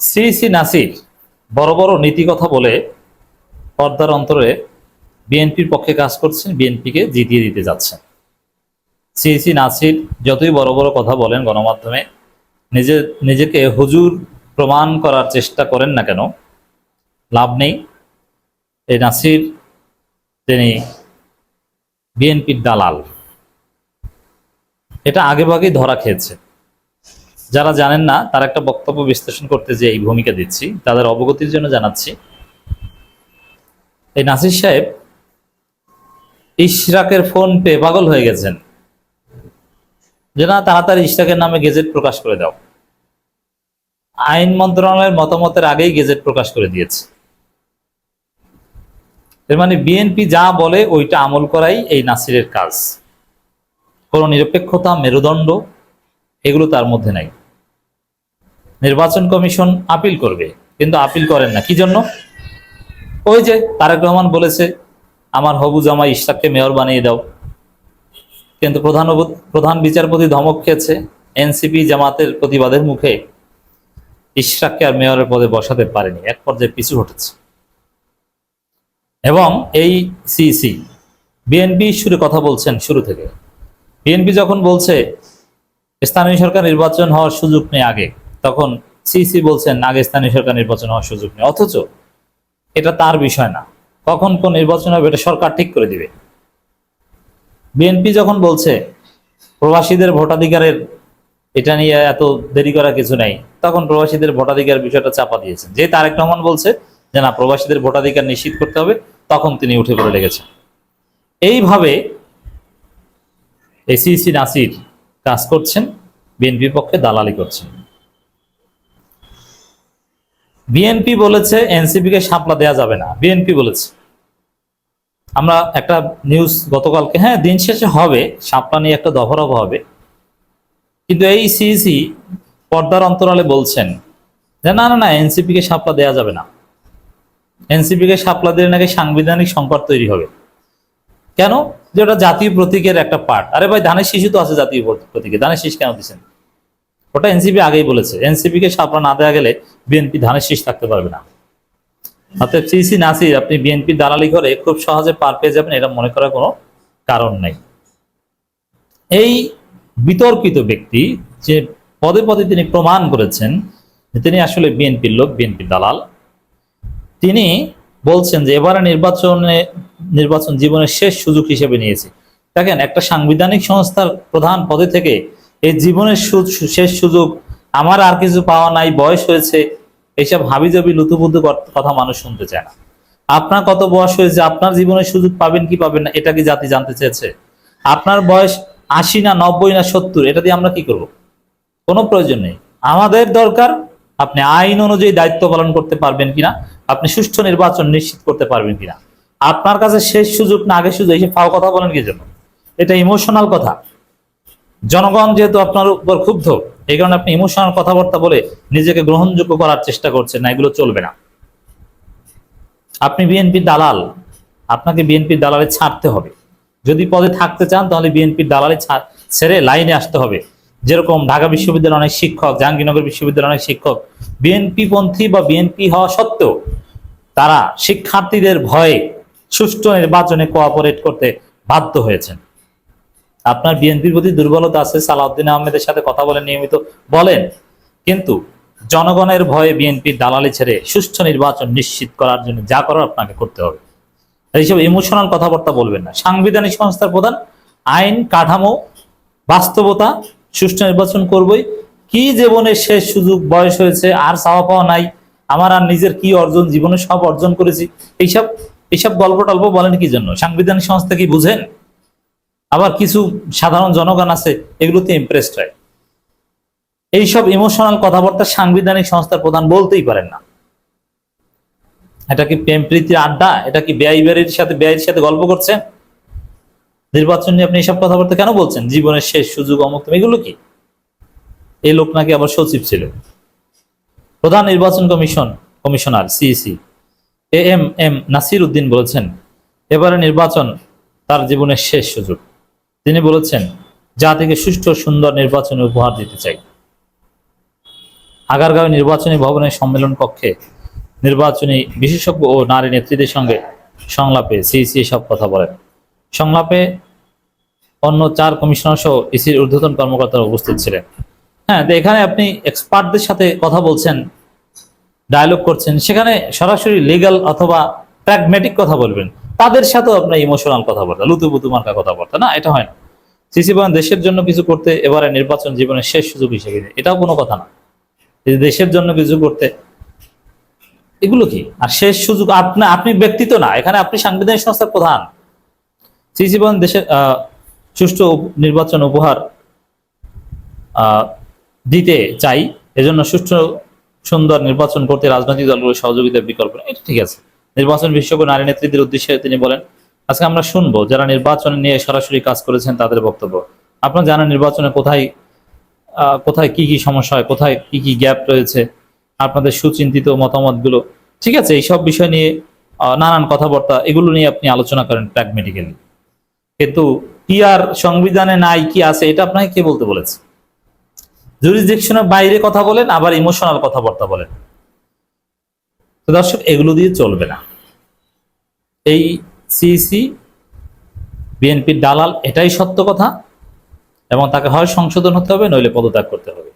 শ্রী শ্রী নাসির বড় বড় নীতি কথা বলে পর্দার অন্তরে বিএনপির পক্ষে কাজ করছেন, বিএনপিকে জিতিয়ে দিতে যাচ্ছেন। শ্রী শ্রী নাসির যতই বড় বড় কথা বলেন গণমাধ্যমে, নিজে, নিজেকে হুজুর প্রমাণ করার চেষ্টা করেন না কেন, লাভ নেই। এই নাসির, তিনি বিএনপির দালাল। এটা আগেভাগেই ধরা খেয়েছে। যারা জানেন না, তার একটা বক্তব্য বিশ্লেষণ করতে যে এই ভূমিকা দিচ্ছি, তাদের অবগতির জন্য জানাচ্ছি। এই নাসির সাহেব ইশরাকের ফোন পেয়ে পাগল হয়ে গেছেন। যে না, তাড়াতাড়ি ইশরাকের নামে গেজেট প্রকাশ করে দাও। আইন মন্ত্রণালয়ের মতামতের আগেই গেজেট প্রকাশ করে দিয়েছে। এর মানে বিএনপি যা বলে, ওইটা আমল করাই এই নাসিরের কাজ। কোনো নিরপেক্ষতা, মেরুদণ্ড, এগুলো তার মধ্যে নাই। নির্বাচন কমিশন আপিল করবে, কিন্তু আপিল করেন না। কি জন্য? ওই যে তারেক রহমান বলেছে, আমার হবু জামাই ইশরাককে মেয়র বানিয়ে দাও। কিন্তু প্রধান প্রধান বিচারপতি ধমক খেয়েছে, এনসিপি জামাতের প্রতিবাদের মুখে ইশরাককে আর মেয়রের পদে বসাতে পারেনি। এক পর্যায়ে পিছু হটেছে। এবং এই সিসি, বিএনপি সুরে কথা বলছেন শুরু থেকে। বিএনপি যখন বলছে, স্থানীয় সরকার নির্বাচন হওয়ার সুযোগ নেই আগে তখন সিসি বলছেন আগে স্থানীয় সরকার নির্বাচন হওয়ার সুযোগ নেই। অথচ এটা তার বিষয় না। কখন কোন নির্বাচন হবে এটা সরকার ঠিক করে দিবে। বিএনপি যখন বলছে, প্রবাসীদের ভোটাধিকারের এটা নিয়ে এত দেরি করার কিছু নাই, তখন প্রবাসীদের ভোটাধিকার বিষয়টা চাপা দিয়েছেন। যে তারেক রহমান বলছে যে, না, প্রবাসীদের ভোটাধিকার নিশ্চিত করতে হবে, তখন তিনি উঠে পড়ে লেগেছেন। এইভাবে এসিসি নাসির কাজ করছেন, বিএনপির পক্ষে দালালি করছেন। বিএনপি বলেছে এনসিপি কে সাপলা দেয়া যাবে না। বিএনপি বলেছে। আমরা একটা নিউজ গতকালকে হ্যাঁ দিন শেষে হবে, সাপলা নিয়ে একটা দফারফ হবে। কিন্তু এই সিইসি পর্দার অন্তরালে বলছেন যে, না না না এনসিপি কে সাপলা দেয়া যাবে না। এনসিপি কে সাপলা দিলে নাকি সাংবিধানিক সংকট তৈরি হবে। কেন? যে ওটা জাতীয় প্রতীকের একটা পার্ট আরে ভাই, ধানের শিশু তো আছে জাতীয় প্রতীকে। ধানের শীষ কেন দিচ্ছেন? ওটা এনসিপি আগেই বলেছে। এনসিপি কে সাপলা না দেওয়া গেলে বিএনপি ধানের শীষ থাকতে পারবে না। অর্থাৎ সিসি নাসির, আপনি বিএনপি দালালি করে খুব সহজে পার পেয়ে যাবেন, এটা মনে করার কোনো কারণ নেই। এই বিতর্কিত ব্যক্তি যে পদে পদে তিনি প্রমাণ করেছেন তিনি আসলে বিএনপির লোক বিএনপি দালাল। তিনি বলছেন যে এবারে নির্বাচনে, নির্বাচন জীবনের শেষ সুযোগ হিসেবে নিয়েছে। দেখেন, একটা সাংবিধানিক সংস্থার প্রধান পদে থেকে এই জীবনের শেষ সুযোগ আমার আর কিছু পাওয়া নাই, বয়স হয়েছে, এইসব হাবিজাবি লুতুপুতু কথা মানুষ শুনতে চায় না। আপনার কত বয়স হয়েছে, আপনার জীবনের সুযোগ পাবেন কি পাবেন না, এটা কি জাতি জানতে চেয়েছে? আপনার বয়স আশি না নব্বই না সত্তর, এটা দিয়ে আমরা কি করব? কোনো প্রয়োজন নেই। আমাদের দরকার, আপনি আইন অনুযায়ী দায়িত্ব পালন করতে পারবেন কিনা, আপনি সুষ্ঠু নির্বাচন নিশ্চিত করতে পারবেন কিনা। আপনার কাছে শেষ সুযোগ না আগে সুযোগ এসে ফাও কথা বলেন কি জন্য? এটা ইমোশনাল কথা। জনগণ যেহেতু আপনার উপর ক্ষুব্ধ, এই কারণে আপনি ইমোশনাল কথাবার্তা বলে নিজেকে গ্রহণযোগ্য করার চেষ্টা করছেন না, এগুলো চলবে না। আপনি বিএনপির দালাল, আপনাকে বিএনপির দালালে ছাড়তে হবে। যদি পদে থাকতে চান, তাহলে বিএনপির দালালে ছেড়ে লাইনে আসতে হবে। যেরকম ঢাকা বিশ্ববিদ্যালয়ের অনেক শিক্ষক, জাহাঙ্গীরনগর বিশ্ববিদ্যালয়ের অনেক শিক্ষক বিএনপি পন্থী বা বিএনপি হওয়া সত্ত্বেও তারা শিক্ষার্থীদের ভয়ে সুষ্ঠু নির্বাচনে কোঅপারেট করতে বাধ্য হয়েছেন। আপনার বিএনপির প্রতি দুর্বলতা আছে, সালাউদ্দিন আহমেদের সাথে কথা বলে নিয়মিত বলেন। কিন্তু জনগণের ভয়ে বিএনপির দালালি ছেড়ে সুষ্ঠু নির্বাচন নিশ্চিত করার জন্য যা করার আপনাকে করতে হবে। এইসব ইমোশনাল কথাবার্তা বলবেন না। সাংবিধানিক সংস্থার প্রধান, আইন, কাঠামো, বাস্তবতা, সুষ্ঠু নির্বাচন করবই। কি জীবনের শেষ সুযোগ, বয়স হয়েছে, আর চাওয়া পাওয়া নাই, আমার আর নিজের কি অর্জন, জীবনে সব অর্জন করেছি, এইসব এইসব গল্প টল্প বলেন কি জন্য? সাংবিধানিক সংস্থা কি বুঝেন? আবার কিছু সাধারণ জনগণ আছে, এগুলোতে ইমপ্রেসড হয়। এইসব ইমোশনাল কথাবার্তা সাংবিধানিক সংস্থার প্রধান বলতেই পারেন না। এটা কি প্রেম প্রীতির আড্ডা? এটা কি ব্যয় বাড়ির সাথে ব্যয়ের সাথে গল্প করছে? নির্বাচন নিয়ে আপনি এসব কথাবার্তা কেন বলছেন? জীবনের শেষ সুযোগ অমুক এগুলো কি? এই লোক নাকি আবার সচিব ছিল। প্রধান নির্বাচন commission, commissioner, CEC, A M M Nasir Uddin বলেছেন এবারে নির্বাচন তার জীবনের শেষ সুযোগ। তিনি বলেছেন জাতিকে সুষ্ঠু সুন্দর নির্বাচনে উপহার দিতে চাই। আগারগাঁও নির্বাচনী ভবনের সম্মেলন কক্ষে নির্বাচনী বিশেষজ্ঞ ও নারী নেতৃত্বের সঙ্গে সংলাপে সিইসি সব কথা বলেন। সংলাপে অন্য চার কমিশনার সহ ইসির ঊর্ধ্বতন কর্মকর্তারা উপস্থিত ছিলেন। হ্যাঁ তো এখানে আপনি এক্সপার্টদের সাথে কথা বলছেন, ডায়লগ করছেন, সেখানে সরাসরি লিগ্যাল অথবা প্র্যাগমেটিক কথা বলবেন। তাদের সাথেও আপনার ইমোশনাল কথাবার্তা, লুতুপুতু মার্কা কথাবার্তা, না, এটা হয় না। সিসি বলেন দেশের জন্য কিছু করতে এবারে নির্বাচন জীবনের শেষ সুযোগ হিসেবে এটাও কোনো কথা না। দেশের জন্য কিছু করতে, এগুলো কি? আর শেষ সুযোগ আপনি আপনি ব্যক্তিত্ব না, এখানে আপনি সাংবিধানিক সংস্থার প্রধান। সিসি বলেন দেশের সুষ্ঠু নির্বাচন উপহার দিতে চাই, এজন্য সুষ্ঠু, সুন্দর নির্বাচন করতে রাজনৈতিক দলগুলোর সহযোগিতার বিকল্প এটা ঠিক আছে। নির্বাচন বিশেষজ্ঞ নারী নেতৃত্বের উদ্দেশ্যে তিনি বলেন, আজকে আমরা শুনব যারা নির্বাচন নিয়ে সরাসরি কাজ করেছেন তাদের বক্তব্য। আপনারা জানেন নির্বাচনে কোথায় কোথায় কি কি সমস্যা হয়, কোথায় কি কি গ্যাপ রয়েছে, আপনাদের সুচিন্তিত মতামতগুলো। ঠিক আছে, এইসব বিষয় নিয়ে নানান কথাবার্তা, এগুলো নিয়ে আপনি আলোচনা করেন প্র্যাগমেটিক্যালি কিন্তু কি আর সংবিধানে নাই, কি আছে, এটা আপনাকে কে বলতে বলেছে? জুরিসডিকশনের বাইরে কথা বলেন, আবার ইমোশনাল কথাবার্তা বলেন। তো দর্শক, এগুলো দিয়ে চলবে না। এই সিইসি বিএনপির দালাল, এটাই সত্য কথা। এবং তাকে হয় সংশোধন হতে হবে, নইলে পদত্যাগ করতে হবে।